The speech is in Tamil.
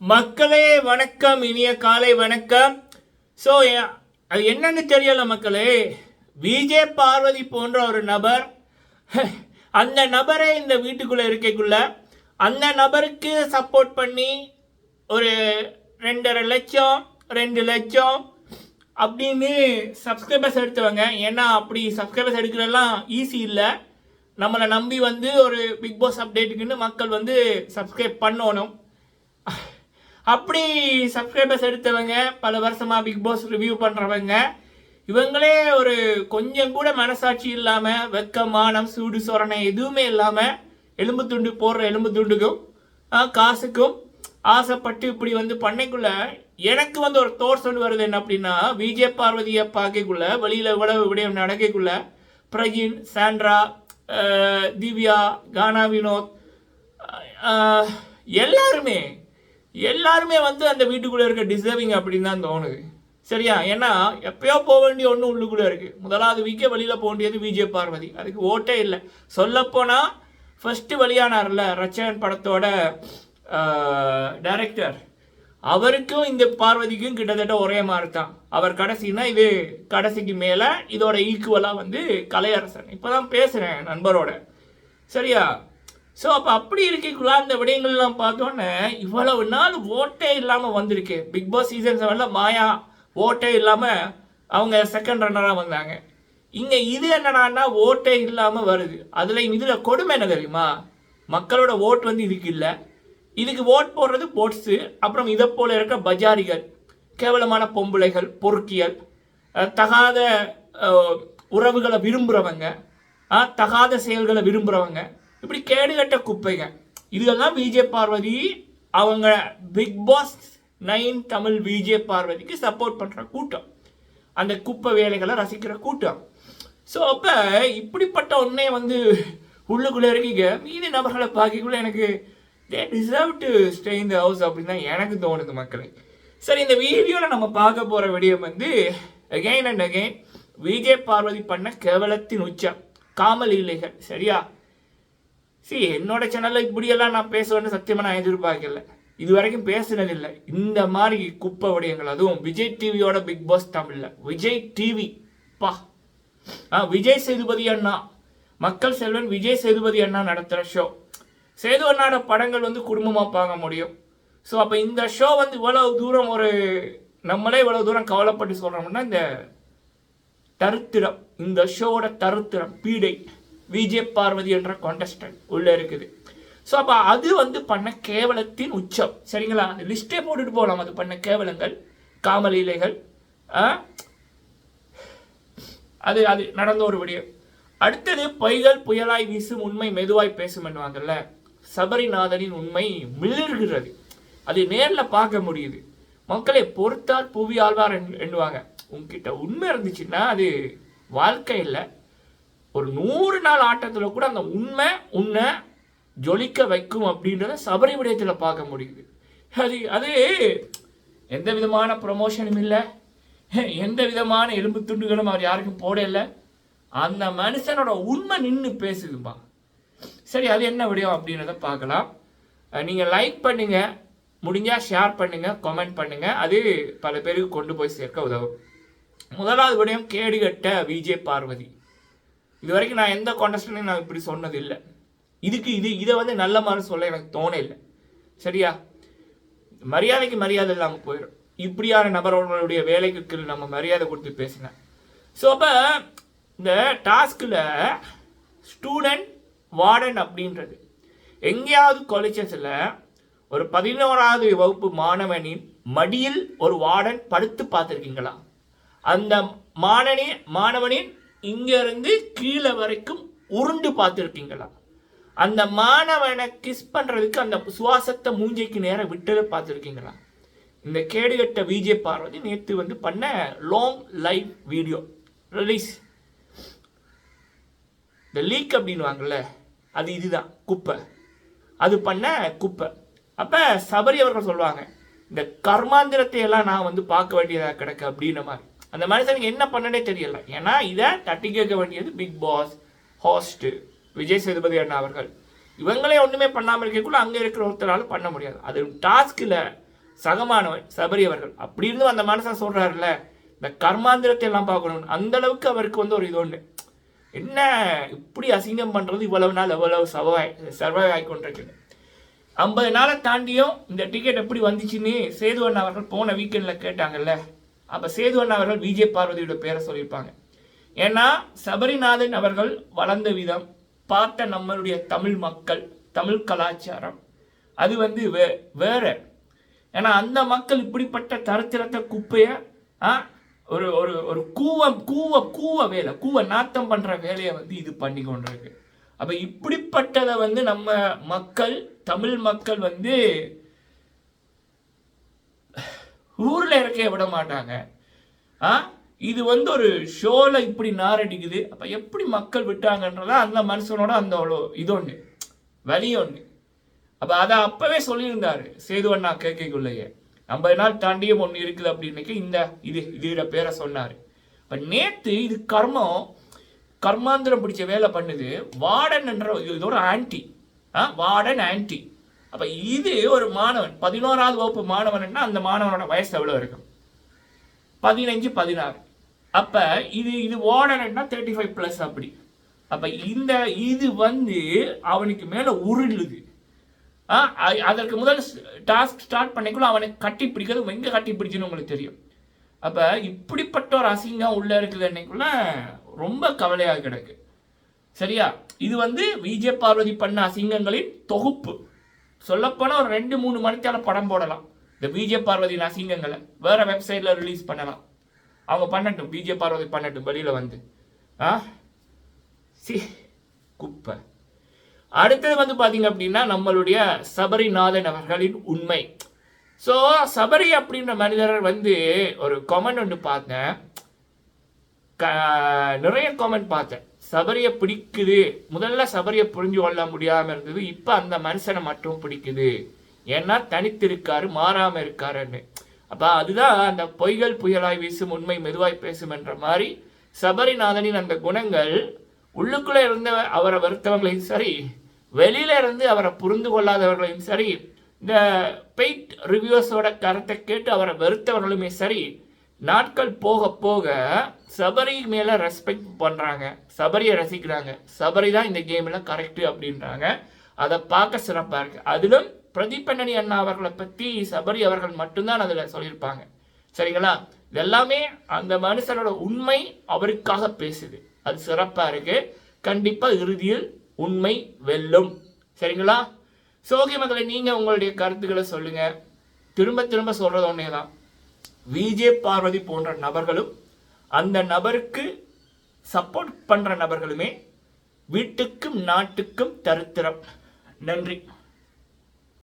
மக்களே வணக்கம். இனிய காலை வணக்கம். ஸோ அது என்னன்னு தெரியல மக்களே. விஜே பார்வதி போன்ற ஒரு நபர் அந்த நபரே இந்த வீட்டுக்குள்ளே இருக்கைக்குள்ள அந்த நபருக்கு சப்போர்ட் பண்ணி ஒரு ரெண்டரை லட்சம் ரெண்டு லட்சம் அப்படின்னு சப்ஸ்கிரைபர்ஸ் எடுத்தவங்க. ஏன்னா அப்படி சப்ஸ்கிரைபர்ஸ் எடுக்கிறதெல்லாம் ஈஸி இல்லை. நம்மளை நம்பி வந்து ஒரு பிக் பாஸ் அப்டேட்டுக்குன்னு மக்கள் வந்து சப்ஸ்கிரைப் பண்ணணும். அப்படி சப்ஸ்கிரைபர்ஸ் எடுத்தவங்க பல வருஷமாக பிக் பாஸ் ரிவ்யூ பண்ணுறவங்க இவங்களே ஒரு கொஞ்சம் கூட மனசாட்சி இல்லாமல் வெக்கம் மானம் சூடு சொரணை எதுவுமே இல்லாமல் எலும்பு துண்டு போடுற எலும்பு துண்டுக்கும் காசுக்கும் ஆசைப்பட்டு இப்படி வந்து பண்ணைக்குள்ள எனக்கு வந்து ஒரு தோர் சொல்லி வருது என்ன அப்படின்னா விஜய் பார்வதியை பார்க்கக்குள்ள வெளியில் இவ்வளவு விடயம் நடக்கக்குள்ள பிரகின் சாண்ட்ரா திவ்யா கானா வினோத் எல்லாருமே எல்லாருமே வந்து அந்த வீட்டுக்குள்ளே இருக்க டிசர்விங் அப்படின்னு தான் தோணுது. சரியா? ஏன்னா எப்பயோ போக வேண்டிய ஒன்று உள்ளுக்குள்ளே இருக்குது முதலாவது வீக்கே வழியில் போக வேண்டியது விஜய் பார்வதி. அதுக்கு ஓட்டே இல்லை. சொல்லப்போனால் ஃபஸ்ட்டு வெளியானார்ல ரச்சகன் படத்தோட டைரக்டர் அவருக்கும் இந்த பார்வதிக்கும் கிட்டத்தட்ட ஒரே மாதிரி தான் அவர் கடைசினா இது கடைசிக்கு மேலே இதோட ஈக்குவலாக வந்து கலையரசன். இப்போ தான் பேசுகிறேன் நண்பரோட. சரியா? ஸோ அப்போ அப்படி இருக்கக்குள்ள அந்த விடயங்கள்லாம் பார்த்தோன்னே இவ்வளவு நாள் ஓட்டே இல்லாமல் வந்திருக்கு. பிக் பாஸ் சீசன் செவனில் மாயா ஓட்டே இல்லாமல் அவங்க செகண்ட் ரன்னராக வந்தாங்க. இங்கே இது என்னடான்னா ஓட்டே இல்லாமல் வருது. அதில் இதில் கொடுமை என்ன தெரியுமா? மக்களோட ஓட் வந்து இதுக்கு இல்லை. இதுக்கு ஓட் போடுறது போட்ஸு அப்புறம் இதை போல் இருக்க பஜாரிகள் கேவலமான பொம்பளைகள் பொறுக்கியல் தகாத உறவுகளை விரும்புகிறவங்க தகாத செயல்களை விரும்புகிறவங்க இப்படி கேடுகட்ட குப்பைங்க. இதெல்லாம் விஜய் பார்வதி அவங்க Bigg Boss nine Tamil Vijay பார்வதிக்கு சப்போர்ட் பண்ணுற கூட்டம். அந்த குப்பை வேலைகளை ரசிக்கிற கூட்டம். ஸோ அப்போ இப்படிப்பட்ட ஒன்றே வந்து உள்ளுக்குள்ளே இருக்கீங்க. மீதி நபர்களை பார்க்கக்குள்ள எனக்கு they deserve to stay in the house அப்படின்னு தான் எனக்கு தோணுது மக்களே. சரி இந்த வீடியோவில் நம்ம பார்க்க போகிற விடயம் வந்து again and again Vijay Parvathi பண்ண கேவலத்தின் உச்சம். காமல் இல்லைகள் சரியா? சரி என்னோட சேனலில் இப்படியெல்லாம் நான் பேசுவேன்னு சத்தியமாக நான் எதிர்பார்க்கல. இது வரைக்கும் பேசினதில்லை. இந்த மாதிரி குப்பை விடயங்கள் அதுவும் விஜய் டிவியோட பிக் பாஸ் தமிழில். விஜய் டிவி பா. ஆ விஜய் சேதுபதி அண்ணா. மக்கள் செல்வன் விஜய் சேதுபதி அண்ணா நடத்துகிற ஷோ சேது அண்ணாட படங்கள் வந்து குடும்பமாக பார்க்க முடியும். ஸோ அப்போ இந்த ஷோ வந்து இவ்வளவு தூரம் ஒரு நம்மளே இவ்வளவு தூரம் கவலைப்பட்டு சொல்கிறோம்னா இந்த தருத்திரம் இந்த ஷோவோட தருத்திரம் பீடை. விஜய் பார்வதி என்ற கான்டெஸ்டன்ட் உள்ளே இருக்குது. ஸோ அப்போ அது வந்து பண்ண கேவலத்தின் உச்சம். சரிங்களா? அந்த லிஸ்ட்டே போட்டுட்டு போகலாம் அது பண்ண கேவலங்கள் காமலீலைகள் ஆ? அது அது நடந்த ஒரு விடயம். அடுத்தது பொய்கள் புயலாய் வீசும் உண்மை மெதுவாய் பேசும் என்னவாங்கல்ல சபரிநாதனின் உண்மை மிளர்கிறது. அது நேரில் பார்க்க முடியுது. மக்களை பொறுத்தால் புவி ஆழ்வார் என்- எண்ணுவாங்க. உங்ககிட்ட உண்மை இருந்துச்சுன்னா அது வாழ்க்கை இல்லை. ஒரு நூறு நாள் ஆட்டத்தில் கூட அந்த உண்மை உன்னை ஜொலிக்க வைக்கும் அப்படின்றத சபரி விடயத்தில் பார்க்க முடியுது. அது அது எந்த விதமான ப்ரொமோஷனும் இல்லை. எந்த விதமான எலும்பு துண்டுகளும் அவர் யாருக்கும் போடலை. அந்த மனுஷனோட உண்மை நின்று பேசுதுப்பா சரி அது என்ன விடயம் அப்படின்றத பார்க்கலாம். நீங்கள் லைக் பண்ணுங்கள் முடிஞ்சால் ஷேர் பண்ணுங்கள் கமெண்ட் பண்ணுங்கள் அது பல பேருக்கு கொண்டு போய் சேர்க்க உதவும். முதலாவது விடயம் கேடுகட்ட விஜய் பார்வதி. இது வரைக்கும் நான் எந்த கான்டெஸ்ட்லையும் நான் இப்படி சொன்னது இல்லை இதுக்கு இது இதை வந்து நல்ல மாதிரி சொல்ல எனக்கு தோணே இல்லை சரியா? மரியாதைக்கு மரியாதை இல்லாமல் போயிடும் இப்படியான நபர்களுடைய வேலைக்கு நம்ம மரியாதை கொடுத்து பேசினேன் ஸோ அப்போ இந்த டாஸ்கில் ஸ்டூடெண்ட் வார்டன் அப்படின்றது. எங்கேயாவது காலேஜஸில் ஒரு பதினோராவது வகுப்பு மாணவனின் மடியில் ஒரு வார்டன் படுத்து பார்த்துருக்கீங்களா? அந்த மாணனி மாணவனின் இங்கேருந்து கீழே வரைக்கும் உருண்டு பார்த்துருக்கீங்களா அந்த மாணவனை கிஸ் பண்ணுறதுக்கு அந்த சுவாசத்தை மூஞ்சிக்கு நேரம் விட்டதை பார்த்துருக்கீங்களா? இந்த கேடுகட்ட விஜய் பார்வதி நேற்று வந்து பண்ண லாங் லைவ் வீடியோ ரிலீஸ் இந்த லீக் அப்படின்வாங்கல்ல அது இதுதான் குப்பை. அது பண்ண குப்பை. அப்போ சபரி அவர்கள் சொல்லுவாங்க இந்த கர்மாந்திரத்தை எல்லாம் நான் வந்து பார்க்க வேண்டியதாக கிடக்கு அப்படின்ற மாதிரி. அந்த மனுஷனுக்கு என்ன பண்ணனே தெரியல. ஏன்னா இதை தட்டி கேட்க வேண்டியது Bigg Boss host Vijay Sethupathi அண்ணா அவர்கள். இவங்களே ஒன்றுமே பண்ணாமல் இருக்கக்குள்ள அங்கே இருக்கிற ஒருத்தரால பண்ண முடியாது. அது டாஸ்கில் சகமானவன் சபரி அவர்கள். அப்படி இருந்தும் அந்த மனுஷன் சொல்கிறாருல்ல இந்த கர்மாந்திரத்தை எல்லாம் பார்க்கணும் அந்த அளவுக்கு அவருக்கு வந்து ஒரு இது ஒன்று என்ன இப்படி அசிங்கம் பண்ணுறது இவ்வளவு நாள் எவ்வளவு சவாய் சர்வை ஆகி கொண்டிருக்குது. ஐம்பது நாளை தாண்டியும் இந்த டிக்கெட் எப்படி வந்துச்சுன்னு சேது அண்ணா அவர்கள் போன வீக்கெண்டில் கேட்டாங்கல்ல அப்போ சேது அண்ணா அவர்கள் விஜய் பார்வதியோட பேரை சொல்லியிருப்பாங்க. ஏன்னா சபரிநாதன் அவர்கள் வளர்ந்த விதம் பார்த்த நம்மளுடைய தமிழ் மக்கள் தமிழ் கலாச்சாரம் அது வந்து வே வேற. ஏன்னா அந்த மக்கள் இப்படிப்பட்ட தரத்திரத்த குப்பையை ஒரு ஒரு ஒரு கூவ கூவ கூவ வேலை கூவ நாத்தம் பண்ணுற வேலையை வந்து இது பண்ணி கொண்டிருக்கு. அப்போ இப்படிப்பட்டதை வந்து நம்ம மக்கள் தமிழ் மக்கள் வந்து ஊரில் இறக்க விட மாட்டாங்க. ஆ? இது வந்து ஒரு ஷோவில் இப்படி நாரடிக்குது. அப்போ எப்படி மக்கள் விட்டாங்கன்றதா அந்த மனுஷனோட அந்த அவ்வளோ இது ஒன்று வலி ஒன்று அப்போ அதை அப்போவே சொல்லியிருந்தார் சேதுவண்ணா கேட்கக்குள்ளேயே ஐம்பது நாள் தாண்டியும் ஒன்று இருக்குது அப்படின்னுக்கு இந்த இது இதோட பேரை சொன்னார். இப்போ நேற்று இது கர்மம் கர்மாந்திரம் பிடிச்ச வேலை பண்ணுது. வார்டன் என்ற இது ஒரு ஆன்டி. ஆ? Warden anti. அப்போ இது ஒரு மாணவன். பதினோராவது வகுப்பு மாணவன்னா அந்த மாணவனோட வயசு எவ்வளோ இருக்கும்? பதினஞ்சு பதினாறு. அப்போ இது இது ஓடனா தேர்ட்டி ஃபைவ் ப்ளஸ் அப்படி. அப்போ இந்த இது வந்து அவனுக்கு மேலே உருளுது. அதற்கு முதல் டாஸ்க் ஸ்டார்ட் பண்ணிக்குள்ள அவனை கட்டி பிடிக்கிறது. எங்கே கட்டி பிடிச்சுன்னு உங்களுக்கு தெரியும். அப்போ இப்படிப்பட்ட ஒரு அசிங்கம் உள்ளே இருக்குது அன்னைக்குள்ள ரொம்ப கவலையாக கிடக்கு. சரியா? இது வந்து விஜய் பார்வதி பண்ண அசிங்கங்களின் தொகுப்பு. சொல்லப்போனால் ஒரு ரெண்டு மூணு மணித்தால படம் போடலாம். இந்த பிஜே பார்வதியின் அசிங்கங்களை வேற வெப்சைட்ல ரிலீஸ் பண்ணலாம். அவங்க பண்ணட்டும் பிஜே பார்வதி பண்ணட்டும் வெளியில வந்து. ஆ? சி குப்பை. அடுத்தது வந்து பார்த்தீங்க அப்படின்னா நம்மளுடைய சபரிநாதன் அவர்களின் உண்மை. ஸோ சபரி அப்படின்ற மனிதர் வந்து ஒரு கமெண்ட் ஒன்று பார்த்தேன். க- நிறைய கமெண்ட் பார்த்தேன். சபரியை பிடிக்குது. முதல்ல சபரியை புரிஞ்சு கொள்ள முடியாமல் இருந்தது. இப்போ அந்த மனுஷனை மட்டும் பிடிக்குது. ஏன்னா தனித்திருக்காரு மாறாமல் இருக்காருன்னு. அப்போ அதுதான் அந்த பொய்கள் புயலாய் வீசும் உண்மை மெதுவாய் பேசும் என்ற மாதிரி சபரிநாதனின் அந்த குணங்கள் உள்ளுக்குள்ளே இருந்த அவரை வெறுத்தவங்களையும் சரி வெளியில இருந்து அவரை புரிந்து கொள்ளாதவர்களையும் சரி இந்த பெயிட் ரிவ்யூஸோட கருத்தை கேட்டு அவரை வெறுத்தவர்களுமே சரி நாட்கள் போக போக சபரி மேலே ரெஸ்பெக்ட் பண்ணுறாங்க சபரியை ரசிக்கிறாங்க. சபரி தான் இந்த கேமில் கரெக்ட் அப்படின்றாங்க. அதை பார்க்க சிறப்பாக இருக்குது அதிலும் பிரதீபண்ணனி அண்ணா அவர்களை பற்றி சபரி அவர்கள் மட்டும்தான் அதில் சொல்லியிருப்பாங்க. சரிங்களா? இதெல்லாமே அந்த மனுஷனோட உண்மை அவருக்காக பேசுது. அது சிறப்பாக இருக்குது கண்டிப்பாக இறுதியில் உண்மை வெல்லும். சரிங்களா? சோகி மக்களை நீங்கள் உங்களுடைய கருத்துக்களை சொல்லுங்கள் திரும்ப திரும்ப சொல்கிறது ஒன்றே தான் விஜே பார்வதி போன்ற நபர்களும் அந்த நபருக்கு சப்போர்ட் பண்ணுற நபர்களுமே வீட்டுக்கும் நாட்டுக்கும் தருத்திரம். நன்றி.